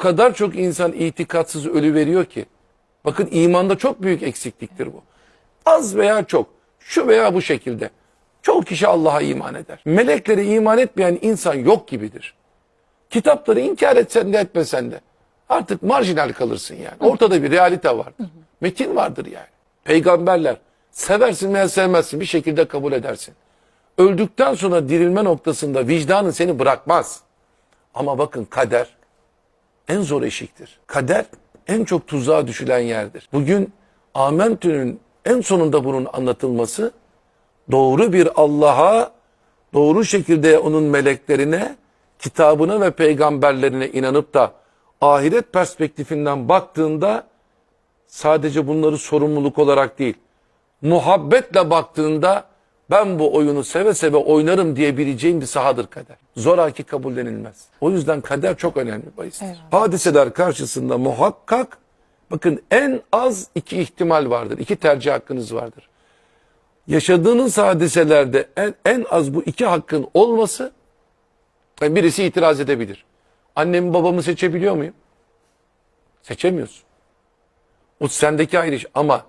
O kadar çok insan itikatsız ölü veriyor ki. Bakın imanda çok büyük eksikliktir bu. Az veya çok, şu veya bu şekilde. Çoğu kişi Allah'a iman eder. Meleklere iman etmeyen insan yok gibidir. Kitapları inkar etsen de etmesen de artık marjinal kalırsın yani. Ortada bir realite vardır. Metin vardır yani. Peygamberler seversin veya sevmezsin bir şekilde kabul edersin. Öldükten sonra dirilme noktasında vicdanın seni bırakmaz. Ama bakın kader en zor eşiktir. Kader en çok tuzağa düşülen yerdir. Bugün Amentü'nün en sonunda bunun anlatılması doğru bir Allah'a doğru şekilde onun meleklerine, kitabına ve peygamberlerine inanıp da ahiret perspektifinden baktığında sadece bunları sorumluluk olarak değil, muhabbetle baktığında ben bu oyunu seve seve oynarım diyebileceğim bir sahadır kader. Zoraki kabullenilmez. O yüzden kader çok önemli bahistir. Hadiseler karşısında muhakkak bakın en az iki ihtimal vardır. iki tercih hakkınız vardır. Yaşadığınız hadiselerde en, en az bu iki hakkın olması yani birisi itiraz edebilir. Annemi babamı seçebiliyor muyum? Seçemiyorsun. O sendeki ayrı iş. Ama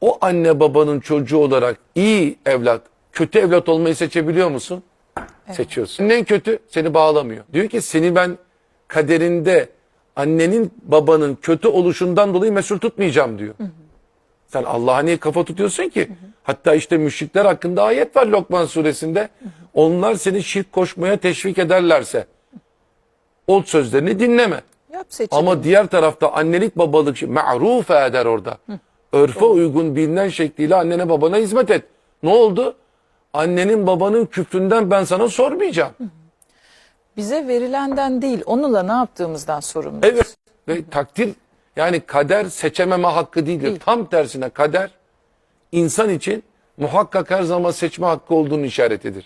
o anne babanın çocuğu olarak iyi evlat, kötü evlat olmayı seçebiliyor musun? Seçiyorsun. Annen kötü seni bağlamıyor. Diyor ki seni ben kaderinde annenin babanın kötü oluşundan dolayı mesul tutmayacağım diyor. Sen Allah'a niye kafa tutuyorsun ki? Hatta işte müşrikler hakkında ayet var Lokman suresinde. Onlar seni şirk koşmaya teşvik ederlerse o sözlerini dinleme. Yap seçim. Ama diğer tarafta annelik babalık şey- ma'rufe eder orada. Örfe uygun bilinen şekliyle annene babana hizmet et. Ne oldu? Annenin babanın küfründen ben sana sormayacağım. Bize verilenden değil, onunla ne yaptığımızdan sorumlu. Evet. Ve takdir yani kader seçememe hakkı değildir. Değil. Tam tersine kader insan için muhakkak her zaman seçme hakkı olduğunu işaretidir.